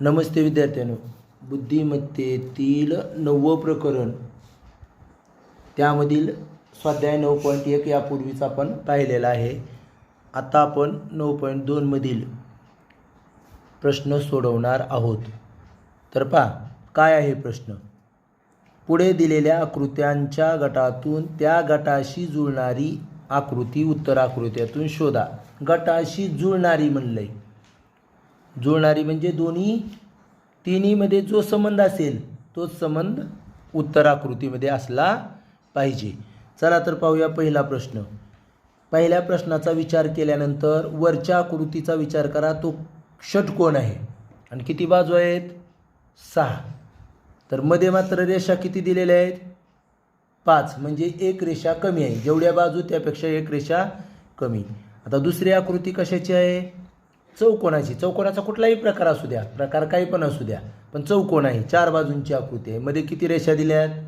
नमस्ते विद्यार्थ्यांनो. बुद्धिमत्तेतील नववं प्रकरण. त्यामधील स्वाध्याय नऊ पॉईंट एक यापूर्वीच आपण पाहिलेला आहे. आता आपण नऊ पॉईंट दोनमधील प्रश्न सोडवणार आहोत. तर पहा काय आहे प्रश्न? पुढे दिलेल्या आकृत्यांच्या गटातून त्या गटाशी जुळणारी आकृती उत्तर आकृत्यातून शोधा. गटाशी जुळणारी म्हणलंय. जुळणारी म्हणजे दोन्ही तिन्हीमध्ये जो संबंध असेल तोच संबंध उत्तर आकृतीमध्ये असला पाहिजे. चला तर पाहूया पहिला प्रश्न. पहिल्या प्रश्नाचा विचार केल्यानंतर वरच्या आकृतीचा विचार करा तो षटकोन आहे. आणि किती बाजू आहेत? सहा. तर मध्ये मात्र रेषा किती दिलेल्या आहेत? पाच. म्हणजे एक रेषा कमी आहे. जेवढ्या बाजू त्यापेक्षा एक रेषा कमी. आता दुसरी आकृती कशाची आहे? चौकोनाची चौकोनाचा कुठलाही प्रकार असू द्या. प्रकार काही पण असू द्या. पण चौकोन आहे? चार बाजूंची आकृती आहे. मध्ये किती रेषा दिल्या आहेत?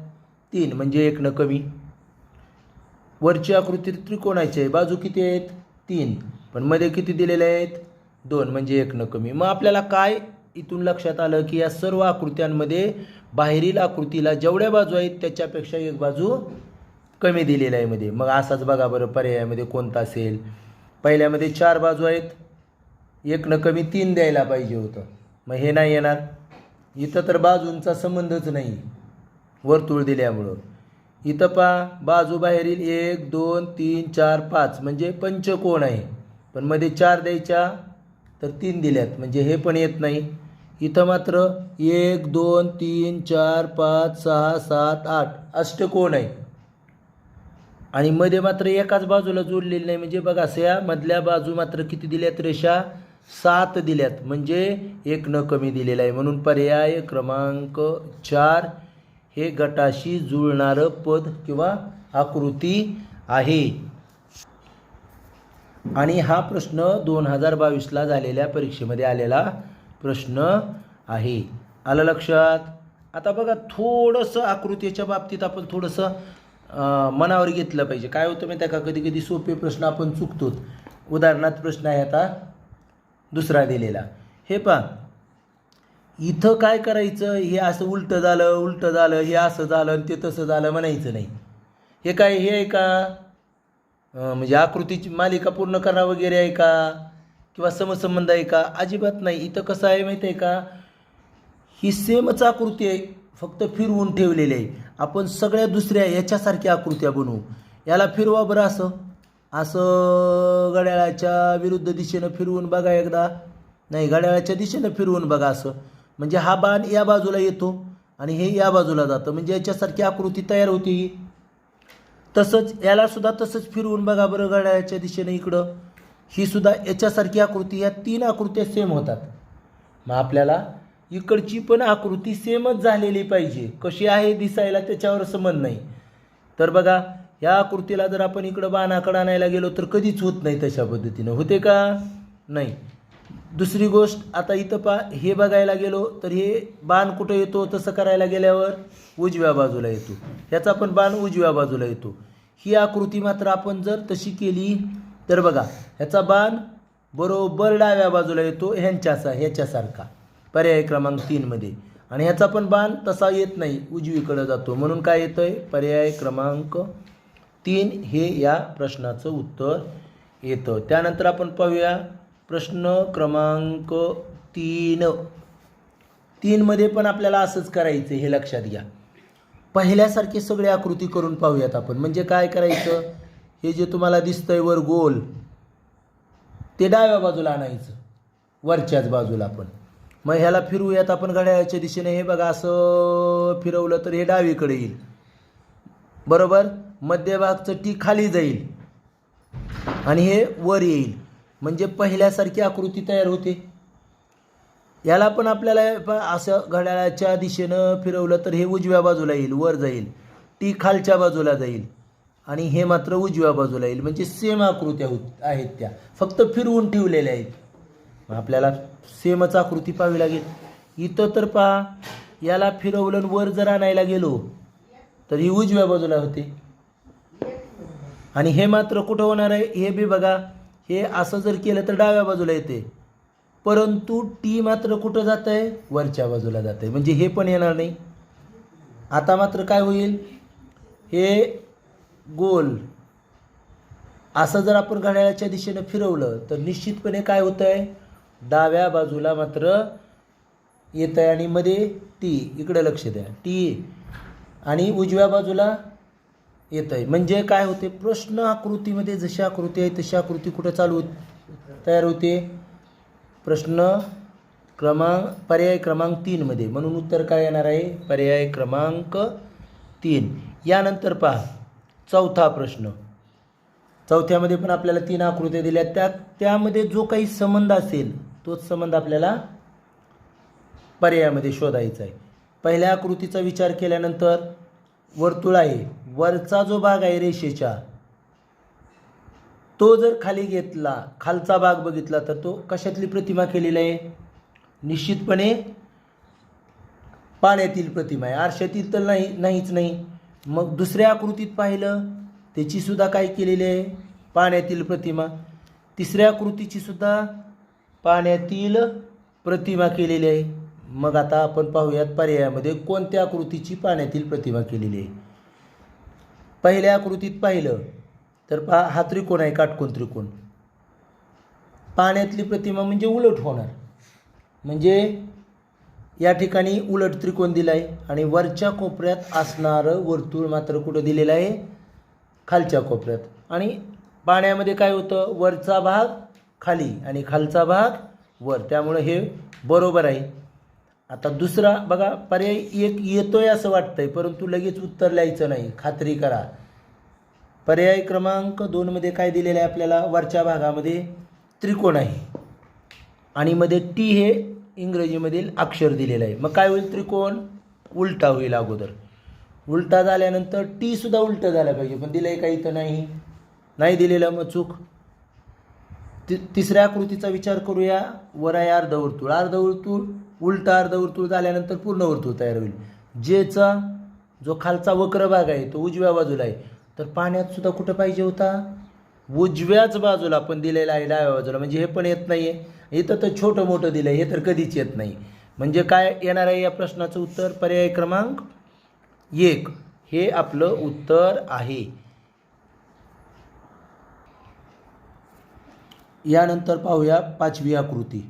तीन. म्हणजे एक न कमी. वरची आकृती त्रिकोणाची आहे. बाजू किती आहेत? तीन. पण मध्ये किती दिलेले आहेत? दोन. म्हणजे एक न कमी. मग आपल्याला काय इथून लक्षात आलं की या सर्व आकृत्यांमध्ये बाहेरील आकृतीला जेवढ्या बाजू आहेत त्याच्यापेक्षा एक बाजू कमी दिलेल्या आहे मध्ये. मग असाच बघा बरं. पर्यायामध्ये कोणता असेल? पहिल्यामध्ये चार बाजू आहेत. एक न कमी तीन द्यायला पाहिजे होतं. मग हे नाही येणार. इथं तर बाजूंचा संबंधच नाही वर्तुळ दिल्यामुळं. इथं पा बाजू बाहेरील एक दोन तीन चार पाच म्हणजे पंचकोण आहे. पण मध्ये चार द्यायच्या तर तीन दिल्यात. म्हणजे हे पण येत नाही. इथं मात्र एक दोन तीन चार पाच सहा सात आठ अष्टकोण आहे. आणि मध्ये मात्र एकाच बाजूला जोडलेली नाही. म्हणजे बघा या मधल्या बाजू मात्र किती दिल्यात रेषा? सात दिल्यात. म्हणजे एक न कमी दिलेला आहे. म्हणून पर्याय क्रमांक चार हे गटाशी जुळणारं पद किंवा आकृती आहे. आणि हा प्रश्न दोन हजार बावीसला झालेल्या परीक्षेमध्ये आलेला प्रश्न आहे. आलं लक्षात? आता बघा थोडंसं आकृतीच्या बाबतीत आपण थोडंसं मनावर घेतलं पाहिजे. काय होतं माहिती त्या का? कधी कधी सोपे प्रश्न आपण चुकतो उदाहरणार्थ प्रश्न आहे आता दुसरा दिलेला. हे पहा. इथं काय करायचं? हे असं उलटं झालं उलटं झालं हे असं झालं आणि ते तसं झालं म्हणायचं नाही. हे काय हे आहे का? म्हणजे आकृतीची मालिका पूर्ण करणं वगैरे आहे का? किंवा समसंबंध आहे का? अजिबात नाही. इथं कसं आहे माहीत आहे का? ही सेमच आकृती आहे. फक्त फिरवून ठेवलेली आहे. आपण सगळ्या दुसऱ्या याच्यासारख्या आकृत्या बनवू. याला फिरवा बरं असं. असं घड्याळाच्या विरुद्ध दिशेनं फिरवून बघा एकदा. नाही घड्याळाच्या दिशेनं फिरवून बघा असं. म्हणजे हा बाण या बाजूला येतो आणि हे या बाजूला जातं. म्हणजे याच्यासारखी आकृती तयार होती ही. तसंच यालासुद्धा तसंच फिरवून बघा बरं घड्याळाच्या दिशेनं इकडं. ही सुद्धा याच्यासारखी आकृती या तीन आकृत्या सेम होतात. मग आपल्याला इकडची पण आकृती सेमच झालेली पाहिजे. कशी आहे दिसायला त्याच्यावर संबंध नाही. तर बघा या आकृतीला जर आपण इकडं बाणाकडं आणायला गेलो तर कधीच होत नाही तशा पद्धतीनं. होते का? नाही. दुसरी गोष्ट आता इथं पा हे बघायला गेलो तर हे बाण कुठं येतो? तसं करायला गेल्यावर उजव्या बाजूला येतो. ह्याचा पण बाण उजव्या बाजूला येतो. ही आकृती मात्र आपण जर तशी केली तर बघा ह्याचा बाण बरोबर डाव्या बाजूला येतो ह्यांच्यासा ह्याच्यासारखा. पर्याय क्रमांक तीनमध्ये आणि ह्याचा पण बाण तसा येत नाही उजवीकडं जातो. म्हणून काय येतं आहे पर्याय क्रमांक तीन हे या प्रश्नाचं उत्तर येतं. त्यानंतर आपण पाहूया. प्रश्न क्रमांक तीन. तीनमध्ये पण आपल्याला असंच करायचं हे लक्षात घ्या. पहिल्यासारखी सगळी आकृती करून पाहूयात आपण. म्हणजे काय करायचं? हे जे तुम्हाला दिसतंय वर गोल ते डाव्या बाजूला आणायचं. वरच्याच बाजूला आपण मग ह्याला फिरवूयात आपण घड्याळाच्या दिशेने. हे बघा असं फिरवलं तर हे डावीकडे येईल. बरोबर? मध्यभागचं टी खाली जाईल. आणि हे वर येईल. म्हणजे पहिल्यासारखी आकृती तयार होते. याला पण आपल्याला प- असं घड्याळाच्या दिशेनं फिरवलं तर हे उजव्या बाजूला येईल वर जाईल. टी खालच्या बाजूला जाईल. आणि हे मात्र उजव्या बाजूला येईल. म्हणजे सेम आकृत्या होत आहेत त्या. फक्त फिरवून ठेवलेल्या आहेत. आपल्याला सेमच आकृती पाहावी लागेल. इथं तर पहा याला फिरवलं वर जर आणायला गेलो तर ही उजव्या बाजूला होते. आणि हे मात्र कुठं होणार आहे? हे बी बघा. हे असं जर केलं तर डाव्या बाजूला येते. परंतु टी मात्र कुठं जात आहे वरच्या बाजूला जात आहे म्हणजे हे पण येणार नाही. आता मात्र काय होईल? हे गोल. असं जर आपण घड्याळाच्या दिशेनं फिरवलं तर निश्चितपणे काय होतं आहे डाव्या बाजूला मात्र येत आहे आणि मध्ये टी. इकडं लक्ष द्या. टी. आणि उजव्या बाजूला येत आहे म्हणजे काय होते? प्रश्न आकृतीमध्ये जशी आकृती आहे तशी आकृती कुठं चालू होत- तयार होते. प्रश्न क्रमांक पर्याय क्रमांक तीनमध्ये म्हणून उत्तर काय येणार आहे? पर्याय क्रमांक तीन. यानंतर पहा. चौथा प्रश्न. चौथ्यामध्ये पण आपल्याला तीन आकृत्या दिल्या. त्या त्यामध्ये जो काही संबंध असेल तोच संबंध आपल्याला पर्यायामध्ये शोधायचा आहे. पहिल्या आकृतीचा विचार केल्यानंतर वर्तुळ आहे वरचा जो भाग आहे रेषेच्या तो जर खाली घेतला खालचा भाग बघितला तर तो कशातली प्रतिमा केलेली आहे? निश्चितपणे पाण्यातील प्रतिमा आहे. आरशातील तर नाही नाहीच नाही. मग दुसऱ्या आकृतीत पाहिलं त्याची सुद्धा काय केलेली आहे? पाण्यातील प्रतिमा. तिसऱ्या आकृतीची सुद्धा पाण्यातील प्रतिमा केलेली आहे. मग आता आपण पाहूयात पर्यायामध्ये कोणत्या आकृतीची पाण्यातील प्रतिमा केलेली आहे? पहिल्या आकृतीत पाहिलं तर पहा हा त्रिकोण आहे काटकोन त्रिकोण. पाण्यातली प्रतिमा म्हणजे उलट होणार. म्हणजे या ठिकाणी उलट त्रिकोण दिला आहे आणि वरच्या कोपऱ्यात असणारं वर्तुळ मात्र कुठं दिलेलं आहे? खालच्या कोपऱ्यात. आणि पाण्यामध्ये काय होतं? वरचा भाग खाली आणि खालचा भाग वर. त्यामुळं हे बरोबर आहे. आता दुसरा बघा पर्याय एक येतोय असं वाटतंय परंतु लगेच उत्तर लिहायचं नाही. खात्री करा. पर्याय क्रमांक दोनमध्ये काय दिलेलं आहे आपल्याला? वरच्या भागामध्ये त्रिकोण आहे. आणि मध्ये टी हे इंग्रजीमधील अक्षर दिलेलं आहे. मग काय होईल त्रिकोण? उलटा होईल अगोदर. उलटा झाल्यानंतर टी सुद्धा उलटं झालं पाहिजे पण दिलं आहे काही तर नाही? नाही दिलेलं मग चूक. ति तिसऱ्या आकृतीचा विचार करूया. वर आहे अर्धवर्तुळ. अर्धवर्तुळ उलटा अर्ध वर्तुळ झाल्यानंतर पूर्ण वर्तुळ तयार होईल. जेचा जो खालचा वक्र भाग आहे तो उजव्या बाजूला आहे तर पाण्यात सुद्धा कुठं पाहिजे होता? उजव्याच बाजूला पण दिलेला आहे डाव्या बाजूला. म्हणजे हे पण येत नाही आहे इथं तर छोटं मोठं दिलं आहे हे तर कधीच येत नाही. म्हणजे काय येणार आहे या प्रश्नाचं उत्तर? पर्याय क्रमांक एक. हे आपलं उत्तर आहे. यानंतर पाहूया पाचवी आकृती.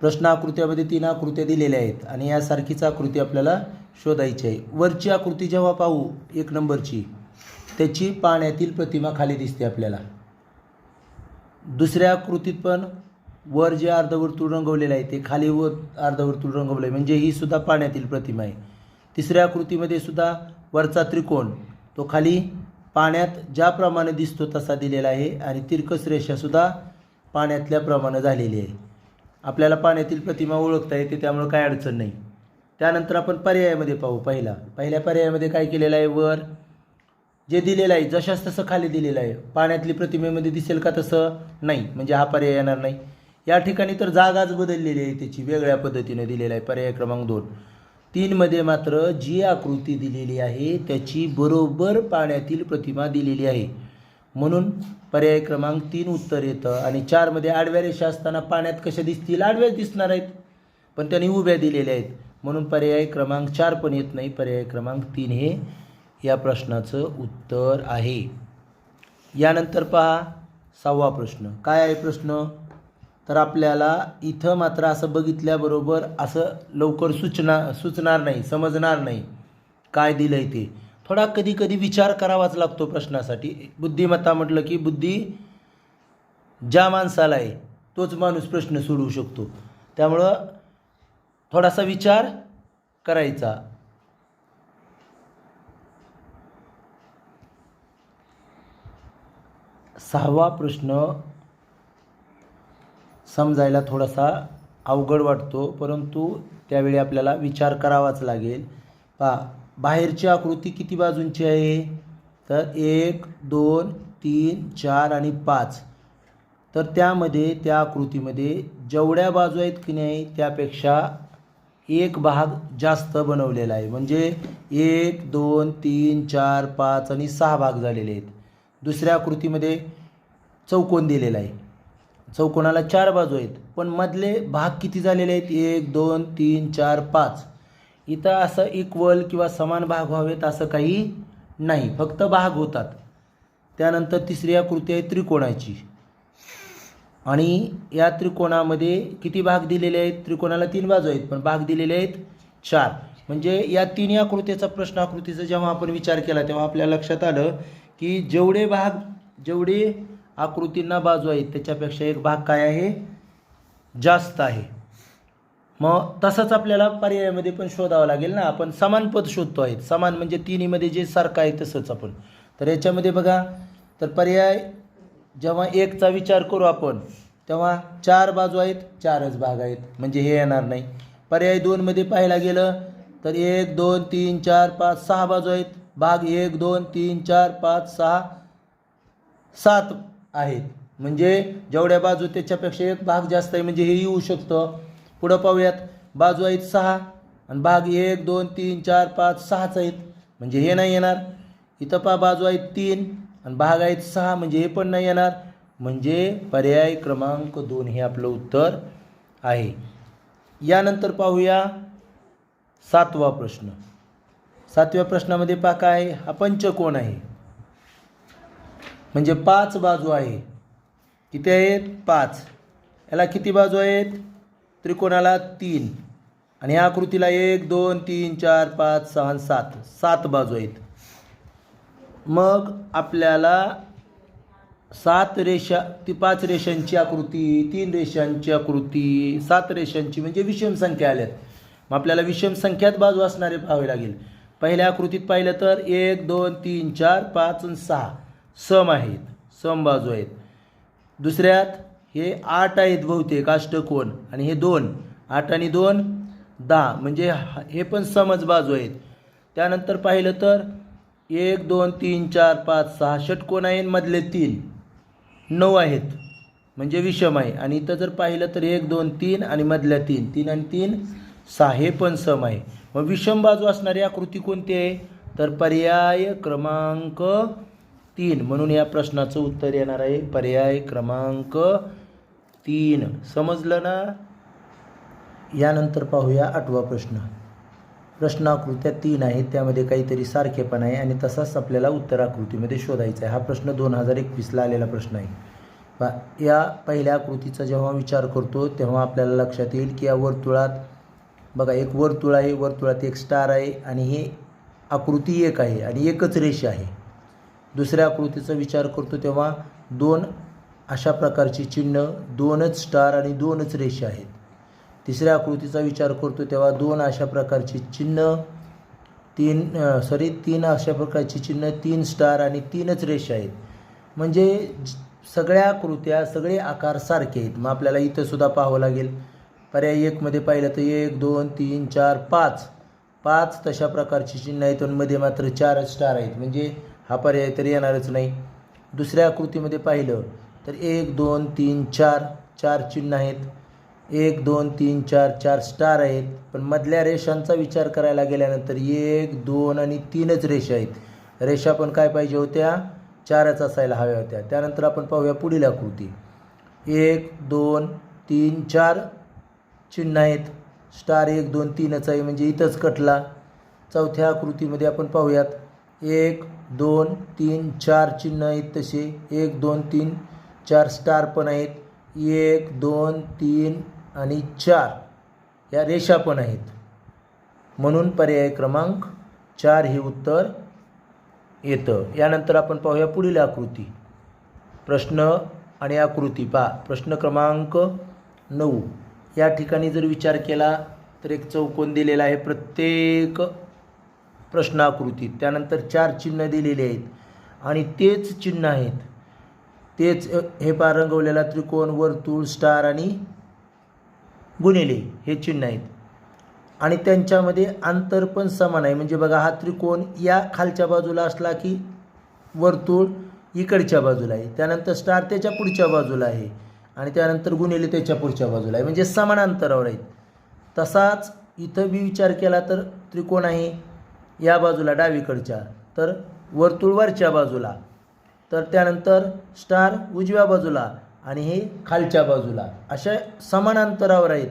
प्रश्न आकृत्यामध्ये तीन आकृत्या दिलेल्या आहेत आणि यासारखीच आकृती आपल्याला शोधायची आहे. वरची आकृती जेव्हा पाहू एक नंबरची त्याची पाण्यातील प्रतिमा खाली दिसते आपल्याला. दुसऱ्या आकृतीत पण वर जे अर्धवर्तुळ रंगवलेलं आहे ते खाली व अर्धवर्तुळ रंगवलं आहे म्हणजे ही सुद्धा पाण्यातील प्रतिमा आहे. तिसऱ्या आकृतीमध्ये सुद्धा वरचा त्रिकोण तो खाली पाण्यात ज्याप्रमाणे दिसतो तसा दिलेला आहे आणि तिरकस रेषासुद्धा पाण्यातल्या प्रमाणे झालेली आहे. आपल्याला पाण्यातील प्रतिमा ओळखता येते त्यामुळं काय अडचण नाही. त्यानंतर आपण पर्यायामध्ये पाहू पहिला. पहिल्या पर्यायामध्ये काय केलेलं आहे? वर. जे दिलेलं आहे जशास तसं खाली दिलेलं आहे. पाण्यातली प्रतिमेमध्ये दिसेल का तसं? नाही. म्हणजे हा पर्याय येणार नाही. या ठिकाणी तर जागाच बदललेली आहे त्याची. वेगळ्या पद्धतीने दिलेला आहे पर्याय क्रमांक दोन. तीनमध्ये मात्र जी आकृती दिलेली आहे त्याची बरोबर पाण्यातील प्रतिमा दिलेली आहे. म्हणून पर्याय क्रमांक तीन उत्तर येतं आणि चारमध्ये आडव्या रेषा असताना पाण्यात कशा दिसतील? आडव्याच दिसणार आहेत. पण त्यांनी उभ्या दिलेल्या आहेत. म्हणून पर्याय क्रमांक चार पण येत नाही. पर्याय क्रमांक तीन हे या प्रश्नाचं उत्तर आहे. यानंतर पहा सहावा प्रश्न. काय आहे प्रश्न? तर आपल्याला इथं मात्र असं बघितल्याबरोबर असं लवकर सूचना सुचणार नाही समजणार नाही. काय दिलं आहे ते? थोडा कधी कधी विचार करावाच लागतो प्रश्नासाठी. बुद्धिमत्ता म्हटलं की बुद्धी ज्या माणसाला आहे तोच माणूस प्रश्न सोडवू शकतो. त्यामुळं थोडासा विचार करायचा. सहावा प्रश्न समजायला थोडासा अवघड वाटतो परंतु त्यावेळी आपल्याला विचार करावाच लागेल. पहा बाहेरची आकृती किती बाजूंची आहे? तर एक दोन तीन चार आणि पाच. तर त्यामध्ये त्या आकृतीमध्ये जेवढ्या बाजू आहेत की नाही त्यापेक्षा एक भाग जास्त बनवलेला आहे. म्हणजे एक दोन तीन चार पाच आणि सहा भाग झालेले आहेत. दुसऱ्या आकृतीमध्ये चौकोन दिलेला आहे. चौकोनाला चार बाजू आहेत. पण मधले भाग किती झालेले आहेत? एक दोन तीन चार पाच. इथं असं इक्वल किंवा समान भाग व्हावेत असं काही नाही. फक्त भाग होतात. त्यानंतर तिसरी आकृती आहे त्रिकोणाची. आणि या त्रिकोणामध्ये किती भाग दिलेले आहेत? त्रिकोणाला तीन बाजू आहेत पण भाग दिलेले आहेत चार. म्हणजे या तिन्ही आकृतीचा प्रश्न आकृतीचा जेव्हा आपण विचार केला तेव्हा आपल्या लक्षात आलं की जेवढे भाग जेवढे आकृतींना बाजू आहेत त्याच्यापेक्षा एक भाग काय आहे? जास्त आहे. मग तसंच आपल्याला पर्यायामध्ये पण शोधावं लागेल ना. आपण समान पद शोधतो आहेत. समान म्हणजे तिन्हीमध्ये जे सारखं आहे तसंच आपण. तर याच्यामध्ये बघा तर पर्याय जेव्हा एकचा विचार करू आपण तेव्हा चार बाजू आहेत चारच भाग आहेत. म्हणजे हे येणार नाही. पर्याय दोनमध्ये पाहायला गेलं तर एक दोन तीन चार पाच सहा बाजू आहेत. भाग एक दोन तीन चार पाच सहा सात आहेत. म्हणजे जेवढ्या बाजू त्याच्यापेक्षा एक भाग जास्त आहे. म्हणजे हे येऊ शकतं. पुढं पाहूयात. बाजू आहेत सहा आणि भाग एक दोन तीन चार पाच सहाच आहेत. म्हणजे हे नाही येणार. इथं पहा बाजू आहेत तीन आणि भाग आहेत सहा. म्हणजे हे पण नाही येणार. म्हणजे पर्याय क्रमांक दोन हे आपलं उत्तर आहे. यानंतर पाहूया सातवा प्रश्न. सातव्या प्रश्नामध्ये पहा काय? हा पंचकोण आहे. म्हणजे पाच बाजू आहे. किती आहेत? पाच. याला किती बाजू आहेत? त्रिकोणाला तीन. आणि या आकृतीला एक दोन तीन चार पाच सहा सात. सात बाजू आहेत. मग आपल्याला सात रेषा ती पाच रेषांची आकृती तीन रेषांची आकृती सात रेषांची म्हणजे विषम संख्या आल्यात. मग आपल्याला विषम संख्यात बाजू असणारे पाहावे लागेल. पहिल्या आकृतीत पाहिलं तर एक दोन तीन चार पाच आणि सहा सम आहेत. सम बाजू आहेत. दुसऱ्यात हे आठ आहेत बहुतेक अष्टकोन आणि हे दोन. आठ आणि दोन दहा. म्हणजे हा- हे पण समज बाजू आहेत. त्यानंतर पाहिलं तर एक दोन तीन चार पाच सहा षटकोन आहे आणि मधले तीन. नऊ आहेत. म्हणजे विषम आहे. आणि इथं जर पाहिलं तर एक दोन तीन आणि मधल्या तीन. तीन आणि तीन सहा. हे पण सम आहे. मग विषम बाजू असणारी आकृती कोणती आहे? तर पर्याय क्रमांक तीन. म्हणून या प्रश्नाचं उत्तर येणार आहे. पर्याय क्रमांक तीन. समजलं ना? यानंतर पाहूया आठवा प्रश्न. प्रश्नाकृत्या तीन आहेत त्यामध्ये काहीतरी सारखेपण आहे आणि तसाच आपल्याला उत्तर आकृतीमध्ये शोधायचा आहे. हा प्रश्न दोन हजार एकवीसला आलेला प्रश्न आहे. पा या पहिल्या आकृतीचा जेव्हा विचार करतो तेव्हा आपल्याला लक्षात येईल की या वर्तुळात बघा एक वर्तुळ आहे वर्तुळात एक स्टार आहे आणि हे आकृती एक आहे आणि एकच रेषा आहे. दुसऱ्या आकृतीचा विचार करतो तेव्हा दोन अशा प्रकारची चिन्ह दोनच स्टार आणि दोनच रेषा आहेत. तिसऱ्या आकृतीचा विचार करतो तेव्हा दोन अशा प्रकारची चिन्ह तीन सॉरी तीन अशा प्रकारची चिन्ह तीन स्टार आणि तीनच रेषा आहेत. म्हणजे सगळ्या आकृत्या सगळे आकार सारखे आहेत. मग आपल्याला इथंसुद्धा पाहावं लागेल. पर्याय एकमध्ये पाहिलं तर एक दोन तीन चार पाच. पाच तशा प्रकारची चिन्ह आहेत आणि मध्ये मात्र चार स्टार आहेत. म्हणजे हा पर्याय तर येणारच नाही. दुसऱ्या आकृतीमध्ये पाहिलं तर एक दोन तीन चार चार चिन्ह आहेत. एक दोन तीन चार चार स्टार आहेत. पण मधल्या रेषांचा विचार करायला गेल्यानंतर एक दोन आणि तीनच रेषा आहेत. रेषा पण काय पाहिजे होत्या? चारच असायला हव्या होत्या. त्यानंतर आपण पाहूया पुढील आकृती. एक दोन तीन चार चिन्ह आहेत. स्टार एक दोन तीनच आहे म्हणजे इथंच कटला. चौथ्या आकृतीमध्ये आपण पाहूयात. एक दोन तीन चार चिन्ह आहेत तसे. एक दोन तीन चार स्टार पण आहेत. एक दोन तीन आणि चार या रेषा पण आहेत. म्हणून पर्याय क्रमांक चार हे उत्तर येतं. यानंतर आपण पाहूया पुढील आकृती. प्रश्न आणि आकृती पा प्रश्न क्रमांक नऊ. या ठिकाणी जर विचार केला तर एक चौकोन दिलेला आहे प्रत्येक प्रश्न आकृतीत त्यानंतर चार चिन्ह दिलेली आहेत आणि तेच चिन्ह आहेत. तेच हे पार रंगवलेला त्रिकोण वर्तुळ स्टार आणि गुणिले हे चिन्ह आहेत. आणि त्यांच्यामध्ये अंतर पण समान आहे. म्हणजे बघा हा त्रिकोण या खालच्या बाजूला असला की वर्तुळ इकडच्या बाजूला आहे. त्यानंतर स्टार त्याच्या पुढच्या बाजूला आहे. आणि त्यानंतर गुणिले त्याच्या पुढच्या बाजूला आहे. म्हणजे समान अंतरावर आहेत. तसाच इथं बी विचार केला तर त्रिकोण आहे या बाजूला डावीकडच्या. तर वर्तुळ वरच्या बाजूला. तर त्यानंतर स्टार उजव्या बाजूला आणि हे खालच्या बाजूला अशा समान अंतरावर आहेत.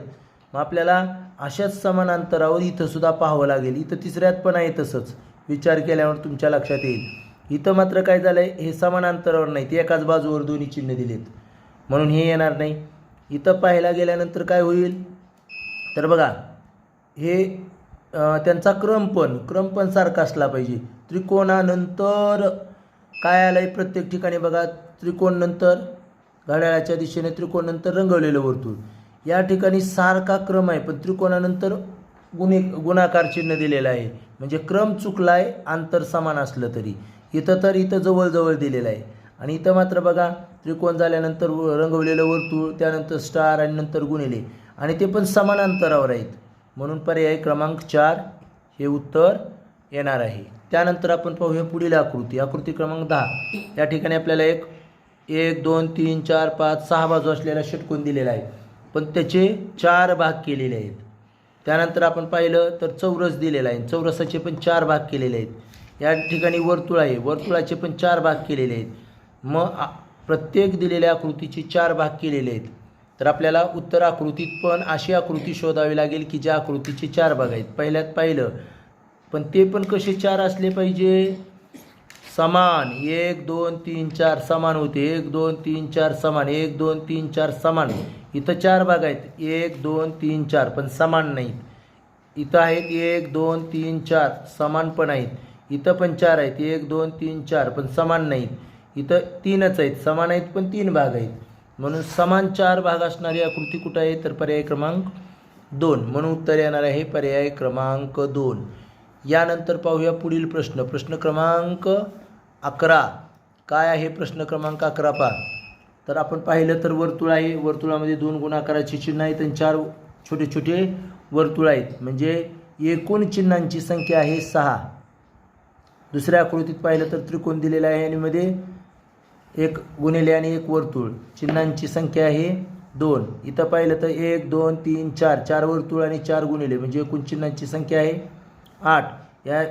मग आपल्याला अशाच समान अंतरावर इथंसुद्धा पाहावं लागेल. इथं तिसऱ्यात पण आहे तसंच. विचार केल्यावर तुमच्या लक्षात येईल. इथं मात्र काय झालं आहे हे समान अंतरावर नाही ते एकाच बाजूवर दोन्ही चिन्ह दिलेत. म्हणून हे येणार नाही. इथं पाहायला गेल्यानंतर काय होईल? तर बघा हे त्यांचा क्रम पण क्रम पण सारखा असला पाहिजे. त्रिकोणानंतर काय आलं आहे प्रत्येक ठिकाणी बघा त्रिकोण नंतर घड्याळाच्या दिशेने त्रिकोण नंतर रंगवलेलं वर्तुळ या ठिकाणी सारखा क्रम आहे पण त्रिकोणानंतर गुणे गुणाकार चिन्ह दिलेलं आहे. म्हणजे क्रम चुकला आहे अंतर समान असलं तरी. इथं तर इथं जवळजवळ दिलेलं आहे. आणि इथं मात्र बघा त्रिकोण झाल्यानंतर रंगवलेलं वर्तुळ त्यानंतर स्टार आणि नंतर गुणिले. आणि ते पण समान अंतरावर आहेत. म्हणून पर्याय क्रमांक चार हे उत्तर येणार आहे. त्यानंतर आपण पाहूया पुढील आकृती आकृती क्रमांक दहा. या ठिकाणी आपल्याला एक एक दोन तीन चार पाच सहा बाजू असलेला षटकोन दिलेला आहे. पण त्याचे चार भाग केलेले आहेत. त्यानंतर आपण पाहिलं तर चौरस दिलेला आहे. चौरसाचे पण चार भाग केलेले आहेत. या ठिकाणी वर्तुळ आहे. वर्तुळाचे पण चार भाग केलेले आहेत. मग आ- प्रत्येक दिलेल्या आकृतीचे चार भाग केलेले आहेत. तर आपल्याला उत्तर आकृतीत पण अशी आकृती शोधावी लागेल की ज्या आकृतीचे चार भाग आहेत. पहिल्यात पाहिलं पण ते पण कसे चार असले पाहिजे? समान. एक दोन तीन चार समान होते. एक दोन तीन चार समान. एक दोन तीन चार समान. इथं चार भाग आहेत. एक दोन तीन चार पण समान नाहीत. इथं आहेत एक दोन तीन चार समान पण आहेत. इथं पण चार आहेत. एक दोन तीन चार पण समान नाहीत. इथं तीनच आहेत. समान आहेत पण तीन भाग आहेत. म्हणून समान चार भाग असणारी आकृती कुठं आहे? तर पर्याय क्रमांक दोन. म्हणून उत्तर येणार आहे पर्याय क्रमांक दोन. यानंतर पाहूया पुढील प्रश्न. प्रश्न क्रमांक अकरा. काय आहे प्रश्न क्रमांक अकरा पा तर आपण पाहिलं तर वर्तुळ आहे. वर्तुळामध्ये दोन गुणाकाराची चिन्ह आहेत आणि चार छोटे छोटे वर्तुळ आहेत. म्हणजे एकूण चिन्हांची संख्या आहे सहा. दुसऱ्या आकृतीत पाहिलं तर त्रिकोण दिलेला आहे आणि मध्ये एक गुणिले आणि एक वर्तुळ. चिन्हांची संख्या आहे दोन. इथं पाहिलं तर एक दोन तीन चार. चार वर्तुळ आणि चार गुणिले. म्हणजे एकूण चिन्हांची संख्या आहे आठ. या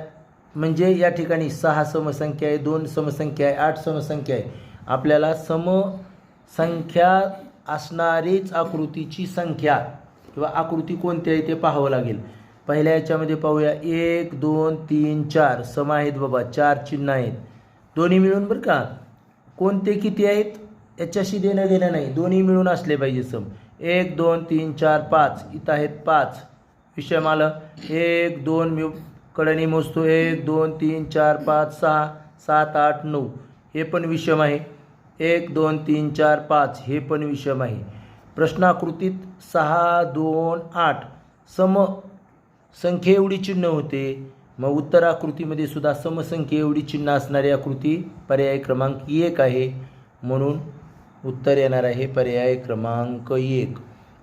म्हणजे या ठिकाणी सहा समसंख्या आहे दोन समसंख्या आहे आठ समसंख्या आहे. आपल्याला समसंख्या असणारीच आकृतीची संख्या किंवा आकृती कोणती आहे ते पाहावं लागेल. पहिल्या याच्यामध्ये पाहूया. एक दोन तीन चार. सम आहेत बाबा. चार चिन्ह आहेत. दोन्ही मिळून बरं का? कोणते किती आहेत? याच्याशी देणं देणं नाही. दोन्ही मिळून असले पाहिजे सम. एक दोन तीन चार पाच. इथं आहेत पाच. विषयमाला एक दोन मी कडणी मोजतो. एक दोन तीन चार पाच सहा सात आठ नऊ. हे पण विषम आहे. एक दोन तीन चार पाच. हे पण विषम आहे. प्रश्नाकृतीत सहा दोन आठ. सम संख्ये एवढी चिन्ह होते. मग उत्तराकृतीमध्ये सुद्धा समसंख्ये एवढी चिन्ह असणारी आकृती पर्याय क्रमांक एक आहे. म्हणून उत्तर येणार आहे पर्याय क्रमांक एक.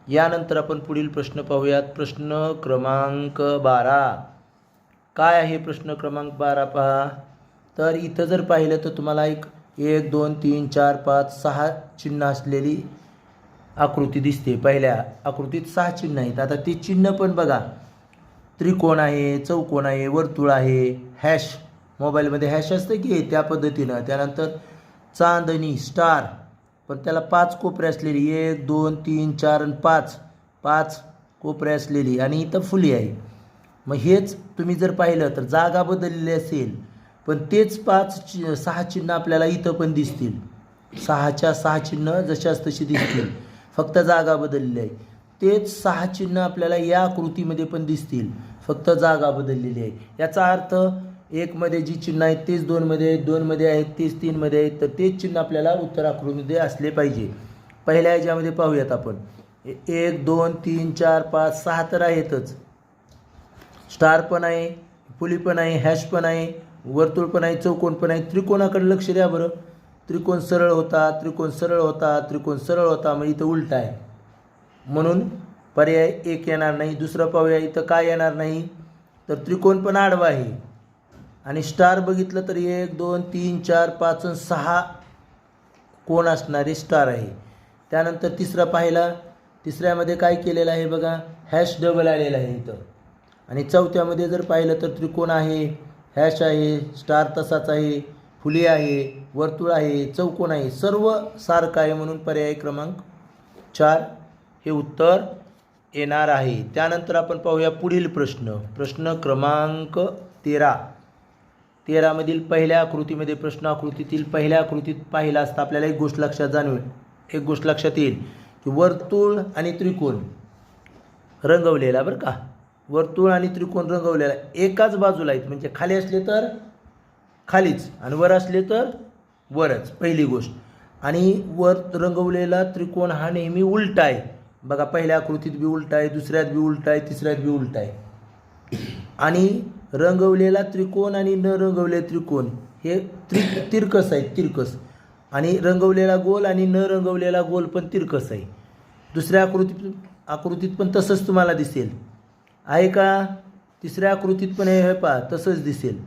यानंतर आपण पुढील प्रश्न पाहूयात. प्रश्न क्रमांक बारा. काय आहे प्रश्न क्रमांक बारा पहा. तर इथं जर पाहिलं तर तुम्हाला एक एक दोन तीन चार पाच सहा चिन्ह असलेली आकृती दिसते. पहिल्या आकृतीत सहा चिन्ह आहेत. आता ते चिन्ह पण बघा. त्रिकोण आहे चौकोन आहे वर्तुळ आहे हॅश मोबाईलमध्ये हॅश असतं की त्या पद्धतीनं. त्यानंतर चांदणी स्टार पण त्याला पाच कोपरे असलेली एक दोन तीन चार आणि पाच पाच कोपरे असलेली आणि इथं फुली आहे. मग हेच तुम्ही जर पाहिलं तर जागा बदललेली असेल पण तेच पाच चि सहा चिन्ह आपल्याला इथं पण दिसतील. सहाच्या सहा चिन्ह जशाच तशी दिसतील. फक्त जागा बदललेली आहे. तेच सहा चिन्ह आपल्याला या आकृतीमध्ये पण दिसतील. फक्त जागा बदललेली आहे. याचा अर्थ एकमध्ये जी चिन्ह आहेत तेच दोनमध्ये आहेत दोनमध्ये आहेत तेच तीनमध्ये आहेत तर तेच चिन्ह आपल्याला उत्तर आकृतीमध्ये असले पाहिजे. पहिल्या याच्यामध्ये पाहूयात आपण. एक दोन तीन चार पाच सहा तर आहेतच. स्टार पण आहे फुली पण आहे हॅश पण आहे वर्तुळ पण आहे चौकोन पण आहे. त्रिकोणाकडे लक्ष द्या बरं. त्रिकोण सरळ होता त्रिकोण सरळ होता त्रिकोण सरळ होता मग इथं उलटा आहे. म्हणून पर्याय एक येणार नाही दुसरं पाहूया इथं काय येणार नाही. तर त्रिकोण पण आडवा आहे. आणि स्टार बघितलं तर एक दोन तीन चार पाच सहा कोण असणारे स्टार आहे. त्यानंतर तिसरा पाहिला. तिसऱ्यामध्ये काय केलेलं आहे बघा? हॅश डबल आलेला आहे इथं. आणि चौथ्यामध्ये जर पाहिलं तर त्रिकोण आहे. हॅश आहे स्टार तसाच आहे फुले आहे वर्तुळ आहे चौकोन आहे. सर्व सारखं आहे म्हणून पर्याय क्रमांक चार हे उत्तर येणार आहे. त्यानंतर आपण पाहूया पुढील प्रश्न. प्रश्न क्रमांक तेरा. तेरामधील पहिल्या आकृतीमध्ये प्रश्न आकृतीतील पहिल्या आकृतीत पाहिला असता. आपल्याला एक गोष्ट लक्षात जाणवेल. एक गोष्ट लक्षात येईल की वर्तुळ आणि त्रिकोण रंगवलेला बरं का. वर्तुळ आणि त्रिकोण रंगवलेला एकाच बाजूला आहेत. म्हणजे खाली असले तर खालीच आणि वर असले तर वरच. पहिली गोष्ट. आणि वर रंगवलेला त्रिकोण हा नेहमी उलटा आहे. बघा पहिल्या आकृतीत बी उलटा आहे दुसऱ्यात बी उलटा आहे तिसऱ्यात बी उलटा आहे. आणि रंगवलेला त्रिकोण आणि न रंगवले त्रिकोण. हे त्रि तिरकस आहे तिरकस. आणि रंगवलेला गोल आणि न रंगवलेला गोल पण तिरकस आहे. दुसऱ्या आकृतीत आकृतीत पण तसंच तुम्हाला दिसेल. आहे का? तिसऱ्या आकृतीत पण हे पहा तसंच दिसेल.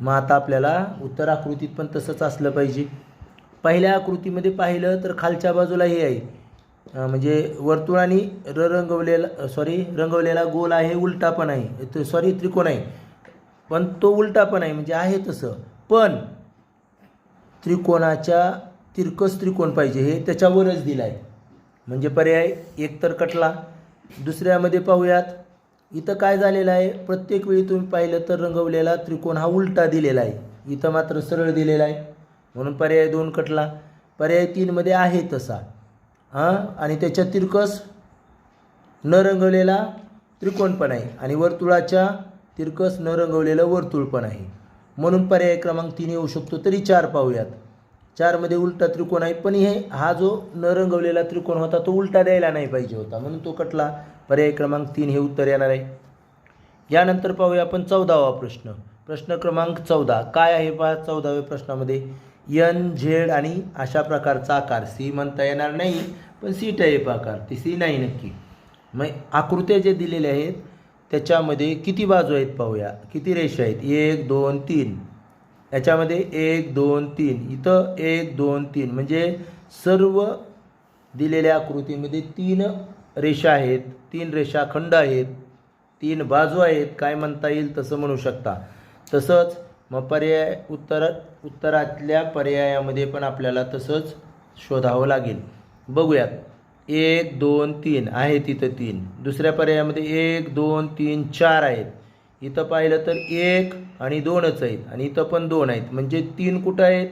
मग आता आपल्याला उत्तर आकृतीत पण तसंच असलं पाहिजे. पहिल्या आकृतीमध्ये पाहिलं तर खालच्या बाजूला हे आहे. म्हणजे वर्तुळाने र रंगवलेला सॉरी रंगवलेला गोल आहे उलटा पण आहे. सॉरी त्रिकोण आहे. पण तो उलटा पण आहे म्हणजे आहे तसं. पण त्रिकोणाच्या तिरकस त्रिकोण पाहिजे हे त्याच्यावरच दिलं आहे म्हणजे पर्याय एकतर कटला. दुसऱ्यामध्ये पाहूयात. इथं काय झालेलं आहे? प्रत्येक वेळी तुम्ही पाहिलं तर रंगवलेला त्रिकोण हा उलटा दिलेला आहे. इथं मात्र सरळ दिलेला आहे. म्हणून पर्याय दोन कटला. पर्याय तीनमध्ये आहे तसा. हां? आणि त्याच्या तिरकस न रंगवलेला त्रिकोण पण आहे. आणि वर्तुळाच्या तिरकस न रंगवलेलं वर्तुळ पण आहे. म्हणून पर्याय क्रमांक तीन येऊ शकतो. तरी चार पाहूयात. चारमध्ये उलटा त्रिकोण आहे पण हे हा जो न रंगवलेला त्रिकोण होता तो उलटा द्यायला नाही पाहिजे होता. म्हणून तो कटला. पर्याय क्रमांक तीन हे उत्तर येणार आहे. यानंतर पाहूया आपण चौदावा प्रश्न. प्रश्न क्रमांक चौदा. काय आहे पहा चौदाव्या प्रश्नामध्ये? यन झेड आणि अशा प्रकारचा आकार. सी म्हणता येणार नाही पण सी टाईप आकार. ती सी नाही नक्की. मग आकृत्या जे दिलेले आहेत त्याच्यामध्ये किती बाजू आहेत पाहूया. किती रेषा आहेत? एक दोन तीन. याच्यामध्ये एक दोन तीन. इथं एक दोन तीन. म्हणजे सर्व दिलेल्या आकृतीमध्ये तीन रेषा आहेत तीन रेषाखंड आहेत तीन बाजू आहेत. काय म्हणता येईल तसं म्हणू शकता. तसंच मग पर्याय उत्तर उत्तरातल्या पर्यायामध्ये पण आपल्याला तसंच शोधावं लागेल. बघूयात. एक दोन तीन. आहे तिथं तीन. दुसऱ्या पर्यायामध्ये एक दोन तीन चार आहेत. इथं पाहिलं तर एक आणि दोनच आहेत. आणि इथं पण दोन आहेत. म्हणजे तीन कुठं आहेत?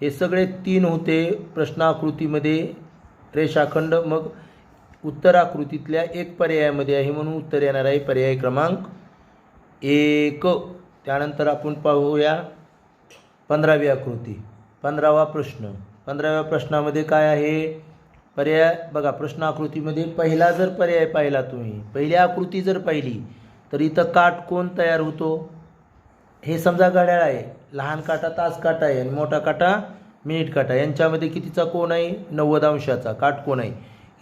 हे सगळे तीन होते प्रश्नाकृतीमध्ये. रेषाखंड मग उत्तर आकृतीतल्या एक पर्यायामध्ये आहे म्हणून उत्तर येणार आहे पर्याय क्रमांक एक. त्यानंतर आपण पाहूया पंधरावी आकृती पंधरावा प्रश्न. पंधराव्या प्रश्नामध्ये काय आहे? पर्याय बघा प्रश्न आकृतीमध्ये पहिला जर पर्याय पाहिला तुम्ही पहिली आकृती जर पाहिली तर इथं काटकोन तयार होतो? हे समजा घड्याळ आहे. लहान काटा तास काटा आहे आणि मोठा काटा मिनिट काटा. यांच्यामध्ये कितीचा कोण आहे? नव्वद अंशाचा. काटकोन आहे?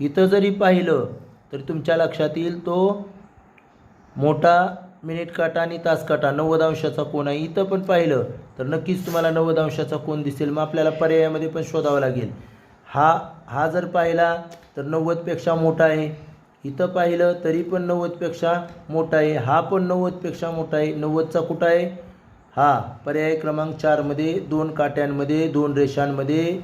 इथं जरी पाहिलं तरी तुमच्या लक्षात येईल तो मोठा मिनिट काटा आणि तास काटा नव्वद अंशाचा कोण आहे. इथं पण पाहिलं तर नक्कीच तुम्हाला नव्वद अंशाचा कोण दिसेल. मग आपल्याला पर्यायामध्ये पण शोधावं लागेल. हा हा जर पाहिला तर नव्वदपेक्षा मोठा आहे. इथं पाहिलं तरी पण नव्वदपेक्षा मोठा आहे. हा पण नव्वदपेक्षा मोठा आहे. नव्वदचा कुठं आहे? हा पर्याय क्रमांक चारमध्ये दोन काट्यांमध्ये दोन रेषांमध्ये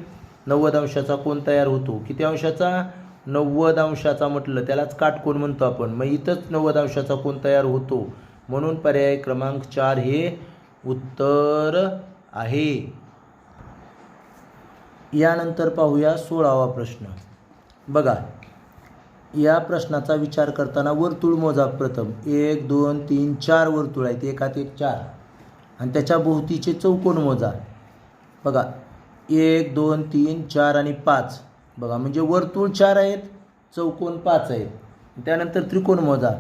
नव्वद अंशाचा कोण तयार होतो. किती अंशाचा? नव्वद अंशाचा म्हटलं त्यालाच काटकोन म्हणतो आपण. मग इथंच नव्वद अंशाचा कोण तयार होतो. म्हणून पर्याय क्रमांक चार हे उत्तर आहे. यानंतर पाहूया सोळावा प्रश्न. बघा या प्रश्नाचा विचार करताना वर्तुळ मोजा प्रथम. एक दोन तीन चार वर्तुळ आहेत. एकात एक चार. आणि त्याच्या भोवतीचे चौकोन मोजा. बघा एक दोन तीन चार आणि पाच. बघा म्हणजे वर्तुळ चार आहेत चौकोन पाच आहेत. त्यानंतर त्रिकोण मोजा.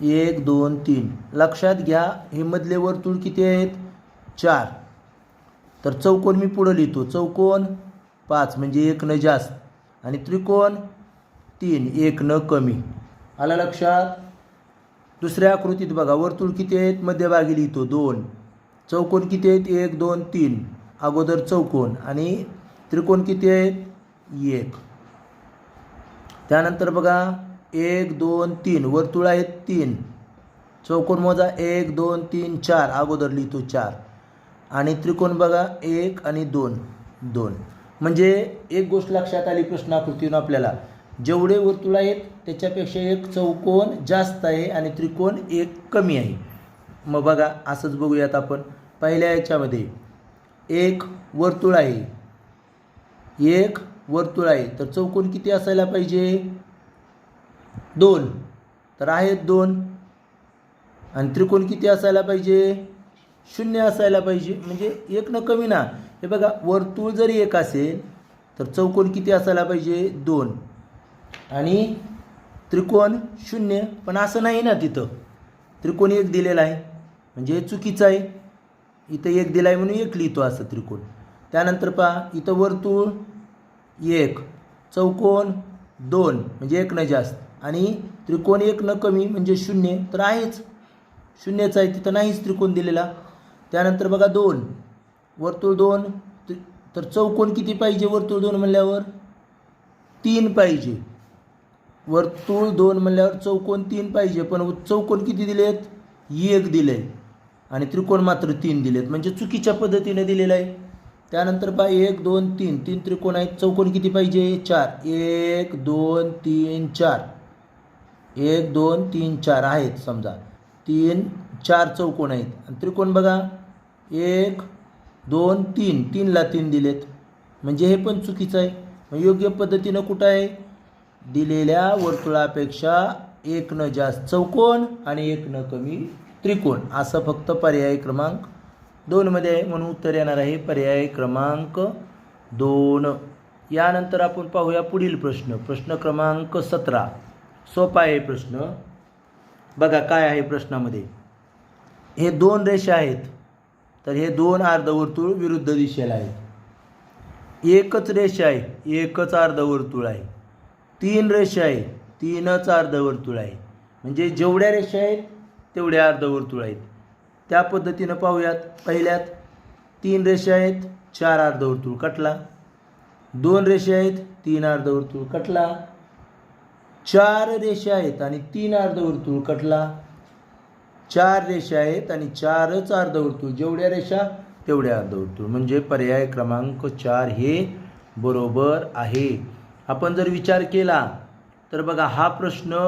एक दोन तीन. लक्षात घ्या हे मधले वर्तुळ किती आहेत? चार. तर चौकोन मी पुढं लिहितो. चौकोन पाच म्हणजे एक न जास्त. आणि त्रिकोण तीन एक न कमी. आला लक्षात? दुसऱ्या आकृतीत बघा वर्तुळ किती आहेत? मध्यभागी लिहितो. दोन. चौकोन किती आहेत? एक दोन तीन. अगोदर चौकोन. आणि त्रिकोण किती आहेत? एक. त्यानंतर बघा एक दोन तीन. वर्तुळ आहेत तीन. चौकोन मोजा. एक दोन तीन चार. अगोदर लिहितो चार. आणि त्रिकोण बघा. एक आणि दोन. दोन. म्हणजे एक गोष्ट लक्षात आली प्रश्नाकृतीनं आपल्याला. जेवढे वर्तुळ आहेत त्याच्यापेक्षा एक चौकोन जास्त आहे आणि त्रिकोण एक कमी आहे. मग बघा असंच बघूयात आपण. पहिल्या याच्यामध्ये एक वर्तुळ आहे. एक वर्तुळ आहे. तर चौकोन किती असायला पाहिजे? दोन. तर आहेत दोन. आणि त्रिकोण किती असायला पाहिजे? शून्य असायला पाहिजे. म्हणजे एक न कमी ना. हे बघा वर्तुळ जरी एक असेल तर चौकोन किती असायला पाहिजे? दोन. आणि त्रिकोण शून्य. पण असं नाही ना तिथं. त्रिकोण एक दिलेला आहे. म्हणजे हे चुकीचं आहे. इथं एक दिला आहे म्हणून एक लिहितो असं त्रिकोण. त्यानंतर पहा इथं वर्तुळ एक चौकोन दोन. म्हणजे एक न जास्त. आणि त्रिकोण एक न कमी म्हणजे शून्य तर आहेच. शून्यच आहे तिथं नाहीच त्रिकोण दिलेला. त्यानंतर बघा दोन. वर्तुळ दोन. त्रि- तर चौकोन किती पाहिजे? वर्तुळ दोन म्हणल्यावर? तीन पाहिजे. वर्तुळ दोन म्हणल्यावर चौकोन तीन पाहिजे. पण चौकोन किती दिलेत? एक दिले. आणि त्रिकोण मात्र तीन दिलेत. म्हणजे चुकीच्या पद्धतीने दिलेलं आहे. त्यानंतर पहा एक दोन तीन. तीन त्रिकोण आहेत. चौकोन किती पाहिजे? चार. एक दोन तीन चार. एक दोन तीन चार आहेत समजा. तीन चार चौकोन आहेत. आणि त्रिकोण बघा. एक दोन तीन. तीनला तीन दिलेत. म्हणजे हे पण चुकीचं आहे. मग योग्य पद्धतीनं कुठं आहे? दिलेल्या वर्तुळापेक्षा एक न जास्त चौकोन आणि एक न कमी त्रिकोण. असं फक्त पर्याय क्रमांक दोनमध्ये आहे. म्हणून उत्तर येणार आहे पर्याय क्रमांक दोन. यानंतर आपण पाहूया पुढील प्रश्न. प्रश्न क्रमांक सतरा. सोपा आहे प्रश्न. बघा काय आहे प्रश्नामध्ये? हे दोन रेषा आहेत. तर हे दोन अर्धवर्तुळ विरुद्ध दिशेला आहेत. एकच रेषा आहे. एकच अर्धवर्तुळ आहे. तीन रेषा आहे. तीनच अर्धवर्तुळ आहे. म्हणजे जेवढ्या रेषा आहेत तेवढ्या अर्धवर्तुळ आहेत. त्या पद्धतीनं पाहूयात. पहिल्यात तीन रेषा आहेत चार अर्धवर्तुळ कटला. दोन रेषा आहेत तीन अर्धवर्तुळ कटला. चार रेषा आहेत आणि तीन अर्धवर्तुळ कटला. चार रेषा आहेत आणि चारच अर्धवर्तुळ. जेवढ्या रेषा तेवढ्या अर्धवर्तुळ. म्हणजे पर्याय क्रमांक चार हे बरोबर आहे. आपण जर विचार केला तर बघा हा प्रश्न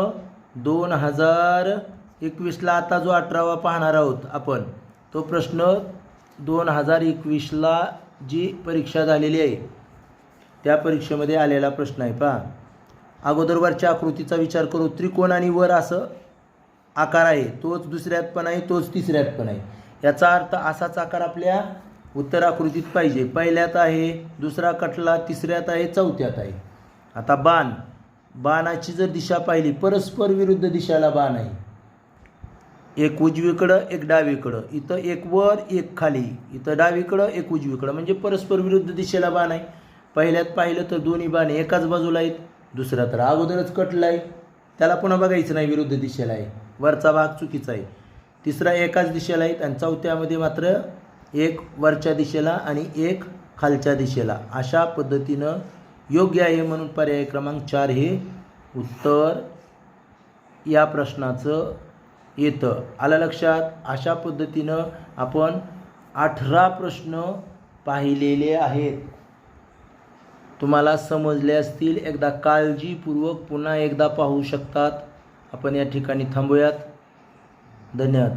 दोन हजार एकवीसला आता जो अठरावा पाहणार आहोत आपण तो प्रश्न दोन हजार एकवीसला जी परीक्षा झालेली आहे त्या परीक्षेमध्ये आलेला प्रश्न आहे पहा. अगोदर वरच्या आकृतीचा विचार करू त्रिकोण आणि वर असं आकार आहे. तोच दुसऱ्यात पण आहे तोच तिसऱ्यात पण आहे. याचा अर्थ असाच आकार आपल्या उत्तर आकृतीत पाहिजे. पहिल्यात आहे दुसरा कटला तिसऱ्यात आहे चौथ्यात आहे. आता बाण. बाणाची जर दिशा पाहिली परस्पर विरुद्ध दिशाला बाण आहे. एक उजवीकडं एक डावीकडं. इथं एक वर एक खाली. इथं डावीकडं एक उजवीकडं. म्हणजे परस्पर विरुद्ध दिशेला बाण आहे. पहिल्यात पाहिलं तर दोन्ही बाण एकाच बाजूला आहेत. दुसरा तर अगोदरच कटला आहे. त्याला पुन्हा बघायचं नाही विरुद्ध दिशेला आहे. वरचा भाग चुकीचा आहे. तिसरा एकाच दिशेला आहेत आणि चौथ्यामध्ये मात्र एक वरच्या दिशेला आणि एक खालच्या दिशेला. अशा पद्धतीनं योग्य आहे म्हणून पर्याय क्रमांक चार हे उत्तर या प्रश्नाचं येतं. आलं लक्षात? अशा पद्धतीनं आपण अठरा प्रश्न पाहिलेले आहेत. तुम्हाला समजले असतील एकदा काळजीपूर्वक पुन्हा एकदा पाहू शकतात. आपण या ठिकाणी थांबूयात. धन्यवाद.